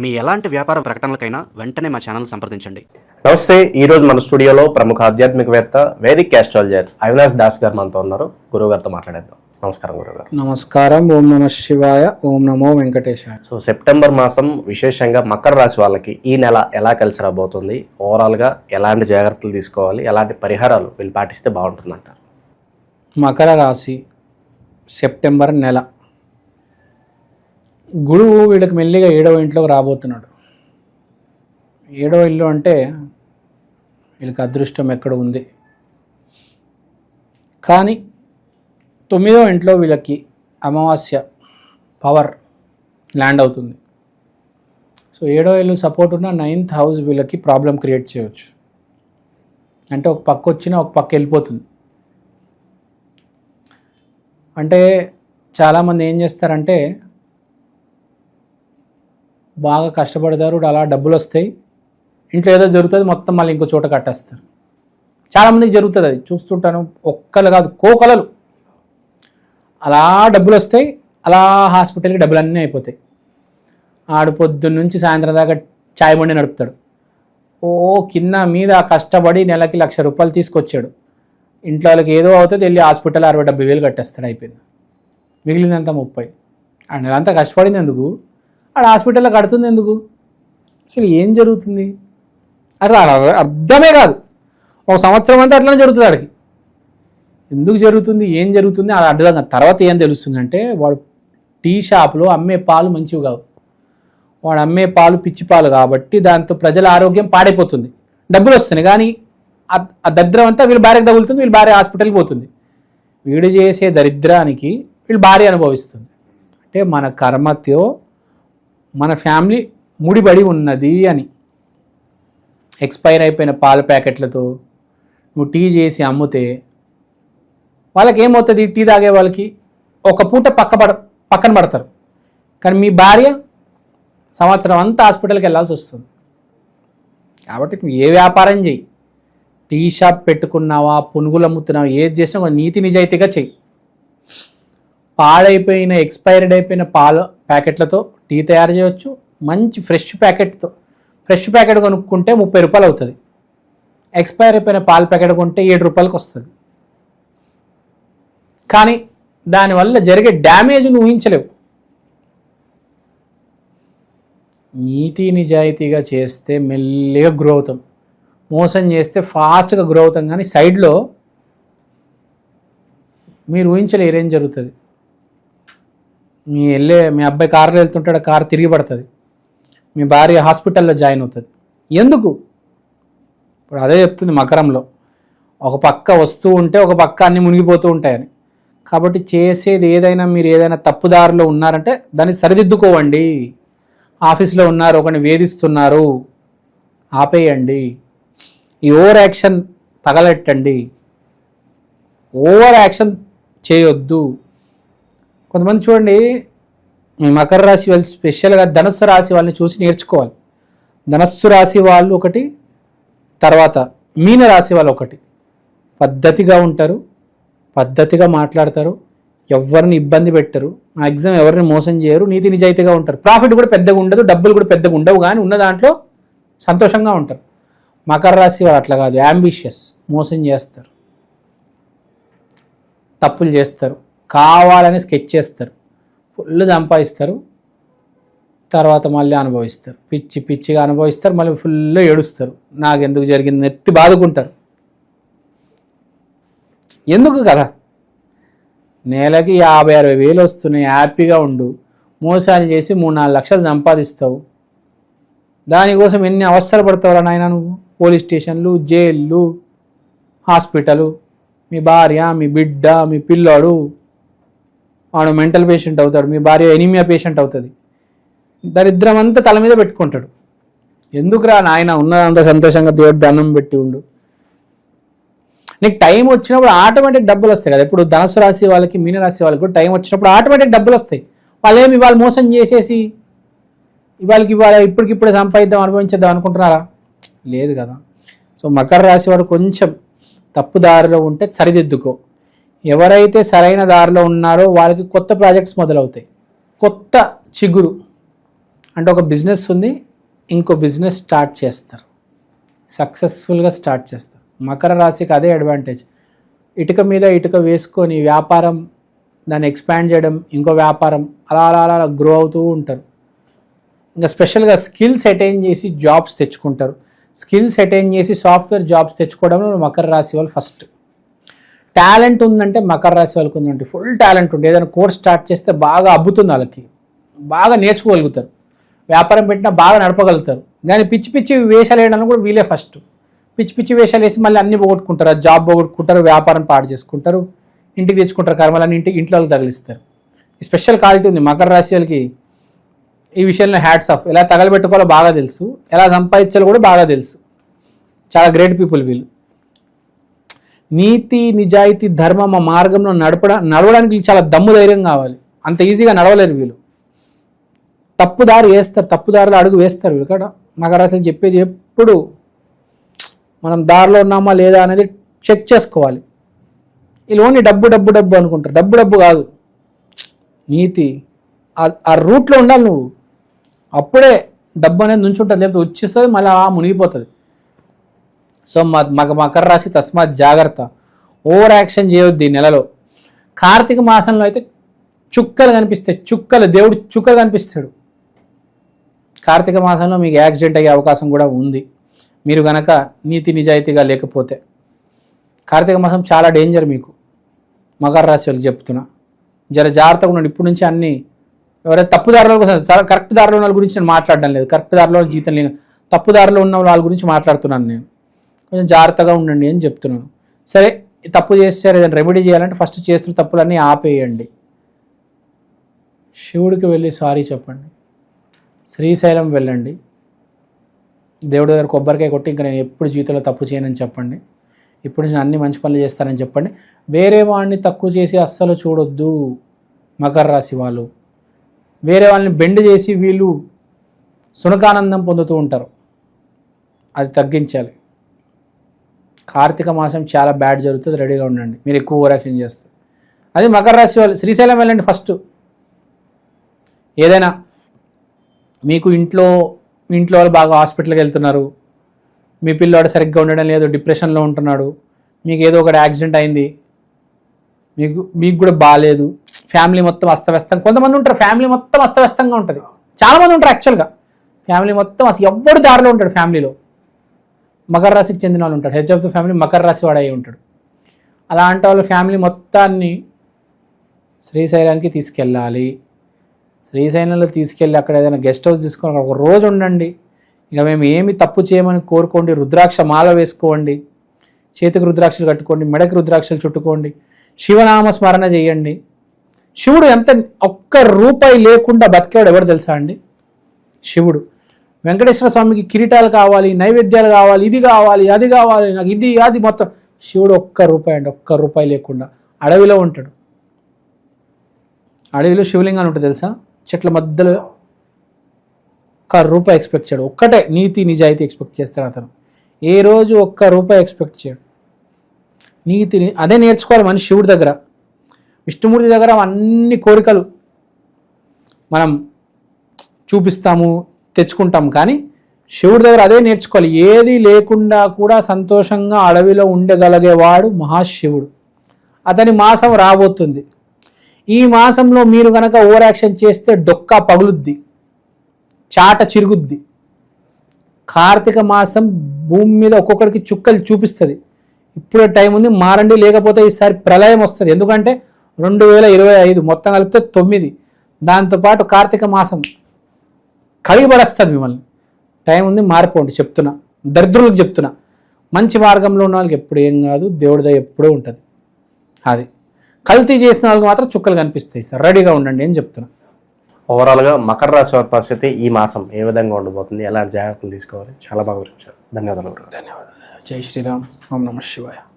మీ ఎలాంటి వ్యాపార ప్రకటనలకైనా వెంటనే మా ఛానల్ సంప్రదించండి. నమస్తే ఈ రోజు మన స్టూడియోలో ప్రముఖ ఆధ్యాత్మికవేత్త వేదిక్ ఆస్ట్రాలజర్ అవినాష్ దాస్ గారు మనతో ఉన్నారు. గురువు గారితో మాట్లాడేద్దాం. నమస్కారం గురువు గారు. నమస్కారం ఓం నమ శివాయ ఓం నమో వెంకటేశాయ. సో సెప్టెంబర్ మాసం విశేషంగా మకర రాశి వాళ్ళకి ఈ నెల ఎలా కలిసి రాబోతుంది? ఓవరాల్గా ఎలాంటి జాగ్రత్తలు తీసుకోవాలి? ఎలాంటి పరిహారాలు వీళ్ళు పాటిస్తే బాగుంటుందంటారు? మకర రాశి సెప్టెంబర్ నెల. గురువు వీళ్ళకి మెల్లిగా ఏడవ ఇంట్లోకి రాబోతున్నాడు. ఏడవ ఇల్లు అంటే వీళ్ళకి అదృష్టం ఎక్కడ ఉంది? కానీ తొమ్మిదవ ఇంట్లో వీళ్ళకి అమావాస్య పవర్ ల్యాండ్ అవుతుంది. సో ఏడో ఇల్లు సపోర్ట్ ఉన్న నైన్త్ హౌస్ వీళ్ళకి ప్రాబ్లం క్రియేట్ చేయవచ్చు అంటే ఒక పక్క వచ్చినా ఒక పక్క వెళ్ళిపోతుంది. అంటే చాలామంది ఏం చేస్తారంటే బాగా కష్టపడతారు అలా డబ్బులు వస్తాయి. ఇంట్లో ఏదో జరుగుతుంది మొత్తం మళ్ళీ ఇంకో చోట కట్టేస్తారు. చాలామందికి జరుగుతుంది అది. చూస్తుంటాను ఒక్కలు కాదు కోకలలు. అలా డబ్బులు వస్తాయి అలా హాస్పిటల్కి డబ్బులు అన్నీ అయిపోతాయి. ఆడు పొద్దున్న నుంచి సాయంత్రం దాకా చాయ్ బండి నడుపుతాడు. ఓ కింద మీద కష్టపడి నెలకి లక్ష రూపాయలు తీసుకొచ్చాడు. ఇంట్లో వాళ్ళకి ఏదో అవుతుంది వెళ్ళి హాస్పిటల్ అరవై డెబ్బై వేలు కట్టేస్తాడు అయిపోయింది. మిగిలినంత ముప్పై. ఆ నెలంతా కష్టపడింది ఎందుకు? ఆడ హాస్పిటల్లో కడుతుంది ఎందుకు? అసలు ఏం జరుగుతుంది? అసలు అర్థమే కాదు. ఒక సంవత్సరం అంతా అట్లనే జరుగుతుంది ఆడికి. ఎందుకు జరుగుతుంది? ఏం జరుగుతుంది? అది అర్థం కాదు తర్వాత ఏం తెలుస్తుంది అంటే వాడు టీ షాప్లో అమ్మే పాలు మంచివి కావు. వాడు అమ్మే పాలు పిచ్చి పాలు కాబట్టి దాంతో ప్రజల ఆరోగ్యం పాడైపోతుంది. డబ్బులు వస్తున్నాయి కానీ ఆ- దరిద్రం అంతా వీళ్ళ భార్యకు తగులుతుంది వీళ్ళ భార్య హాస్పిటల్కి పోతుంది. వీడు చేసే దరిద్రానికి వీళ్ళు భార్య అనుభవిస్తుంది. అంటే మన కర్మతో మన ఫ్యామిలీ ముడిబడి ఉన్నది అని. ఎక్స్పైర్ అయిపోయిన పాల ప్యాకెట్లతో నువ్వు టీ చేసి అమ్మితే వాళ్ళకి ఏమవుతుంది టీ తాగే వాళ్ళకి ఒక పూట పక్క పడ పక్కన పడతారు. కానీ మీ భార్య సంవత్సరం అంతా హాస్పిటల్కి వెళ్ళాల్సి వస్తుంది. కాబట్టి నువ్వు ఏ వ్యాపారం చేయి టీ షాప్ పెట్టుకున్నావా? పునుగులు అమ్ముతున్నావా? ఏది చేసినా నీతి నిజాయితీగా చెయ్యి. పాడైపోయిన ఎక్స్పైర్డ్ అయిపోయిన పాల ప్యాకెట్లతో టీ తయారు చేయవచ్చు మంచి ఫ్రెష్ ప్యాకెట్తో. ఫ్రెష్ ప్యాకెట్ కొనుక్కుంటే ముప్పై రూపాయలు అవుతుంది. ఎక్స్పైర్ అయిపోయిన పాల ప్యాకెట్ కొంటే ఏడు రూపాయలకి వస్తుంది. కానీ దానివల్ల జరిగే డ్యామేజ్ను ఊహించలేవు. నీతి నిజాయితీగా చేస్తే మెల్లిగా గ్రో అవుతాం. మోసం చేస్తే ఫాస్ట్గా గ్రో అవుతాం. కానీ సైడ్లో మీరు ఊహించలేరేం జరుగుతుంది. మీ వెళ్ళే మీ అబ్బాయి కారులో వెళ్తుంటాడు కారు తిరిగి పడుతుంది. మీ భార్య హాస్పిటల్లో జాయిన్ అవుతుంది. ఎందుకు? ఇప్పుడు అదే చెప్తుంది మకరంలో. ఒక పక్క వస్తూ ఉంటే ఒక పక్క అన్ని మునిగిపోతూ ఉంటాయని. కాబట్టి చేసేది ఏదైనా మీరు ఏదైనా తప్పుదారిలో ఉన్నారంటే దాన్ని సరిదిద్దుకోవండి. ఆఫీస్లో ఉన్నారు ఒకరిని వేధిస్తున్నారు. ఆపేయండి. ఈ ఓవర్ యాక్షన్ తగలెట్టండి. ఓవర్ యాక్షన్ చేయొద్దు. కొంతమంది చూడండి మకర రాశి వాళ్ళు స్పెషల్గా ధనుస్సు రాశి వాళ్ళని చూసి నేర్చుకోవాలి. ధనస్సు రాశి వాళ్ళు ఒకటి తర్వాత మీన రాశి వాళ్ళు ఒకటి. పద్ధతిగా ఉంటారు పద్ధతిగా మాట్లాడతారు ఎవరిని ఇబ్బంది పెట్టరు మ్యాక్సిమం ఎవరిని మోసం చేయరు నీతి నిజాయితీగా ఉంటారు. ప్రాఫిట్ కూడా పెద్దగా ఉండదు డబ్బులు కూడా పెద్దగా ఉండవు కానీ ఉన్న దాంట్లో సంతోషంగా ఉంటారు. మకర రాశి వాళ్ళు అట్లా కాదు అంబిషియస్ మోసం చేస్తారు తప్పులు చేస్తారు. కావాలని స్కెచ్ చేస్తారు. ఫుల్ సంపాదిస్తారు. తర్వాత మళ్ళీ అనుభవిస్తారు. పిచ్చి పిచ్చిగా అనుభవిస్తారు. మళ్ళీ ఫుల్ ఏడుస్తారు. నాకు ఎందుకు జరిగింది? నెత్తి బాదుకుంటారు. ఎందుకు కదా? నెలకి యాభై అరవై వేలు వస్తున్నాయి. హ్యాపీగా ఉండు. మోసాలు చేసి మూడు నాలుగు లక్షలు సంపాదిస్తావు. దానికోసం ఎన్ని అవసరాలు పడతావురా నాయన నువ్వు? పోలీస్ స్టేషన్లు జైళ్ళు హాస్పిటలు. మీ భార్య మీ బిడ్డ మీ పిల్లోడు. వాడు మెంటల్ పేషెంట్ అవుతాడు మీ భార్య ఎనీమియా పేషెంట్ అవుతుంది. దరిద్రం అంతా తల మీద పెట్టుకుంటాడు. ఎందుకురా నాయన ఉన్నదంతా సంతోషంగా దేవుడు దండం పెట్టి ఉండు. నీకు టైం వచ్చినప్పుడు ఆటోమేటిక్ డబ్బులు వస్తాయి కదా. ఇప్పుడు ధనుసు రాశి వాళ్ళకి మీన రాశి వాళ్ళకి టైం వచ్చినప్పుడు ఆటోమేటిక్ డబ్బులు వస్తాయి. వాళ్ళు ఏమి ఇవాళ మోసం చేసేసి ఇవాళకి ఇవాళ ఇప్పటికిప్పుడే సంపాదిద్దాం అనుభవించేద్దాం అనుకుంటున్నారా? లేదు కదా. సో మకర రాశి వాడు కొంచెం తప్పు దారిలో ఉంటే సరిదిద్దుకో. ఎవరైతే సరైన దారిలో ఉన్నారో వాళ్ళకి కొత్త ప్రాజెక్ట్స్ మొదలవుతాయి. కొత్త చిగురు అంటే ఒక బిజినెస్ ఉంది ఇంకో బిజినెస్ స్టార్ట్ చేస్తారు. సక్సెస్ఫుల్గా స్టార్ట్ చేస్తారు. మకర రాశికి అదే అడ్వాంటేజ్. ఇటుక మీద ఇటుక వేసుకొని వ్యాపారం దాన్ని ఎక్స్పాండ్ చేయడం ఇంకో వ్యాపారం అలా అలా అలా గ్రో అవుతూ ఉంటారు. ఇంకా స్పెషల్గా స్కిల్స్ అటైన్ చేసి జాబ్స్ తెచ్చుకుంటారు. స్కిల్స్ అటైన్ చేసి సాఫ్ట్వేర్ జాబ్స్ తెచ్చుకోవడంలో మకర రాశి వాళ్ళు ఫస్ట్. టాలెంట్ ఉందంటే మకర రాశి వాళ్ళకి ఉందంటే ఫుల్ టాలెంట్ ఉంది ఏదైనా కోర్స్ స్టార్ట్ చేస్తే బాగా అబ్బుతుంది వాళ్ళకి. బాగా నేర్చుకోగలుగుతారు. వ్యాపారం పెట్టినా బాగా నడపగలుగుతారు. కానీ పిచ్చి పిచ్చి వేషాలు వేయడానికి కూడా వీలే ఫస్ట్ పిచ్చి పిచ్చి వేషాలు వేసి మళ్ళీ అన్ని పోగొట్టుకుంటారు. జాబ్ పోగొట్టుకుంటారు వ్యాపారం పాడు చేసుకుంటారు. ఇంటికి తెచ్చుకుంటారు కర్మలన్నీ ఇంటికి ఇంట్లో వాళ్ళకి తగిలిస్తారు. ఈ స్పెషల్ క్వాలిటీ ఉంది. మకర రాశి వాళ్ళకి ఈ విషయంలో హ్యాట్స్ ఆఫ్ ఎలా తగలబెట్టుకోవాలో బాగా తెలుసు. ఎలా సంపాదించాలో కూడా బాగా తెలుసు. చాలా గ్రేట్ పీపుల్ వీళ్ళు. నీతి నిజాయితీ ధర్మం ఆ మార్గంలో నడపడ నడవడానికి చాలా దమ్ము ధైర్యం కావాలి. అంత ఈజీగా నడవలేరు వీళ్ళు. తప్పుదారి వేస్తారు తప్పుదారిలో అడుగు వేస్తారు వీళ్ళు కదా. మకర చెప్పేది ఎప్పుడు మనం దారిలో ఉన్నామా లేదా అనేది చెక్ చేసుకోవాలి. వీళ్ళు ఓన్లీ డబ్బు డబ్బు డబ్బు అనుకుంటారు. డబ్బు డబ్బు కాదు. నీతి. ఆ- ఆ రూట్లో ఉండాలి నువ్వు. అప్పుడే డబ్బు అనేది నుంచుంటుంది లేకపోతే వచ్చేస్తుంది మళ్ళీ ఆ మునిగిపోతుంది. సో మాకు మగ మకర రాశి తస్మాత్ జాగ్రత్త. ఓవర్ యాక్షన్ చేయొద్దు ఈ నెలలో. కార్తీక మాసంలో అయితే చుక్కలు కనిపిస్తాయి. చుక్కలు దేవుడు చుక్కలు కనిపిస్తాడు. కార్తీక మాసంలో మీకు యాక్సిడెంట్ అయ్యే అవకాశం కూడా ఉంది. మీరు గనక నీతి నిజాయితీగా లేకపోతే. కార్తీక మాసం చాలా డేంజర్ మీకు. మకర రాశి వాళ్ళకి చెప్తున్నా. జర జాగ్రత్తగా ఉండండి. ఇప్పుడు నుంచి అన్ని ఎవరైనా తప్పుదారుల కోసం చాలా కరెక్ట్ దారిలో ఉన్న వాళ్ళ గురించి నేను మాట్లాడడం లేదు. కరెక్ట్ దారిలో జీతం లేదు. తప్పు దారిలో ఉన్న వాళ్ళ గురించి మాట్లాడుతున్నాను నేను. కొంచెం జాగ్రత్తగా ఉండండి అని చెప్తున్నాను. సరే తప్పు చేస్తారు ఏదైనా రెమెడీ చేయాలంటే ఫస్ట్ చేస్తున్న తప్పులన్నీ ఆపేయండి. శివుడికి వెళ్ళి సారీ చెప్పండి. శ్రీశైలం వెళ్ళండి. దేవుడి దగ్గర కొబ్బరికాయ కొట్టి ఇంకా నేను ఎప్పుడు జీవితంలో తప్పు చేయనని చెప్పండి. ఇప్పుడు నుంచి అన్ని మంచి పనులు చేస్తానని చెప్పండి. వేరే వాడిని తక్కువ చేసి అస్సలు చూడొద్దు మకర రాశి వాళ్ళు. వేరే వాళ్ళని బెండ్ చేసి వీళ్ళు సునకానందం పొందుతూ ఉంటారు. అది తగ్గించాలి. కార్తీక మాసం చాలా బ్యాడ్ జరుగుతుంది రెడీగా ఉండండి. మీరు ఎక్కువ ఓవరాక్షన్ చేస్తే అది మకర రాశి వాళ్ళు శ్రీశైలం వెళ్ళండి ఫస్ట్ ఏదైనా మీకు ఇంట్లో ఇంట్లో వాళ్ళు బాగా హాస్పిటల్కి వెళ్తున్నారు. మీ పిల్లోడు సరిగ్గా ఉండడం లేదు డిప్రెషన్లో ఉంటున్నాడు. మీకు ఏదో ఒకటి యాక్సిడెంట్ అయింది. మీకు మీకు కూడా బాగాలేదు ఫ్యామిలీ మొత్తం అస్తవ్యస్తం. కొంతమంది ఉంటారు ఫ్యామిలీ మొత్తం అస్తవ్యస్తంగా ఉంటుంది. చాలామంది ఉంటారు యాక్చువల్గా ఫ్యామిలీ మొత్తం అసలు ఎవ్వడు దారిలో ఉంటాడు ఫ్యామిలీలో మకర రాశికి చెందిన వాళ్ళు ఉంటాడు head of the family Makar రాశి వాడు అయి ఉంటాడు. అలాంటి వాళ్ళ ఫ్యామిలీ మొత్తాన్ని శ్రీశైలానికి తీసుకెళ్ళాలి. శ్రీశైలంలో తీసుకెళ్ళి అక్కడ ఏదైనా గెస్ట్ హౌస్ తీసుకొని అక్కడ ఒక రోజు ఉండండి. ఇక మేము ఏమి తప్పు చేయమని కోరుకోండి. రుద్రాక్ష మాల వేసుకోండి. చేతికి రుద్రాక్షలు కట్టుకోండి. మెడకి రుద్రాక్షలు చుట్టుకోండి. శివనామ స్మరణ చేయండి. శివుడు ఎంత ఒక్క రూపాయి లేకుండా బతికాడు ఎవరు తెలుసా అండి? శివుడు. వెంకటేశ్వర స్వామికి కిరీటాలు కావాలి నైవేద్యాలు కావాలి ఇది కావాలి అది కావాలి నాకు ఇది అది మొత్తం. శివుడు ఒక్క రూపాయి అండి ఒక్క రూపాయి లేకుండా అడవిలో ఉంటాడు. అడవిలో శివలింగం ఉంటుంది తెలుసా? చెట్ల మధ్యలో ఒక్క రూపాయి ఎక్స్పెక్ట్ చేయడు. ఒక్కటే నీతి నిజాయితీ ఎక్స్పెక్ట్ చేస్తాడు అతను. ఏ రోజు ఒక్క రూపాయి ఎక్స్పెక్ట్ చేయడు. నీతిని అదే నేర్చుకోవాలి మనిషి శివుడి దగ్గర. విష్ణుమూర్తి దగ్గర అన్ని కోరికలు. మనం చూపిస్తాము తెచ్చుకుంటాం. కానీ శివుడి దగ్గర అదే నేర్చుకోవాలి. ఏది లేకుండా కూడా సంతోషంగా అడవిలో ఉండగలిగేవాడు మహాశివుడు. అతని మాసం రాబోతుంది. ఈ మాసంలో మీరు కనుక ఓవర్ యాక్షన్ చేస్తే డొక్క పగులుద్ది. చాట చిరుగుద్ది. కార్తీక మాసం భూమి మీద ఒక్కొక్కడికి చుక్కలు చూపిస్తుంది. ఇప్పుడే టైం ఉంది మారండి లేకపోతే ఈసారి ప్రళయం వస్తుంది. ఎందుకంటే రెండు వేల ఇరవై ఐదు మొత్తం కలిపితే తొమ్మిది. దాంతోపాటు కార్తీక మాసం. కడిగిపడేస్తుంది మిమ్మల్ని. టైం ఉంది మారిపోండి చెప్తున్నా. దరిద్రులకు చెప్తున్నా. మంచి మార్గంలో ఉన్న వాళ్ళకి ఎప్పుడు ఏం కాదు దేవుడి దయ ఎప్పుడూ ఉంటుంది. అది. కల్తీ చేసిన వాళ్ళకి మాత్రం చుక్కలు కనిపిస్తాయి సార్. రెడీగా ఉండండి అని చెప్తున్నా. ఓవరాల్గా మకర రాశి వారి పరిస్థితి ఈ మాసం ఏ విధంగా ఉండబోతుంది? ఎలాంటి జాగ్రత్తలు తీసుకోవాలి? చాలా బాగా వివరించారు. ధన్యవాదాలు గురుగారు. జై శ్రీరామ్. ఓం నమ శివాయ.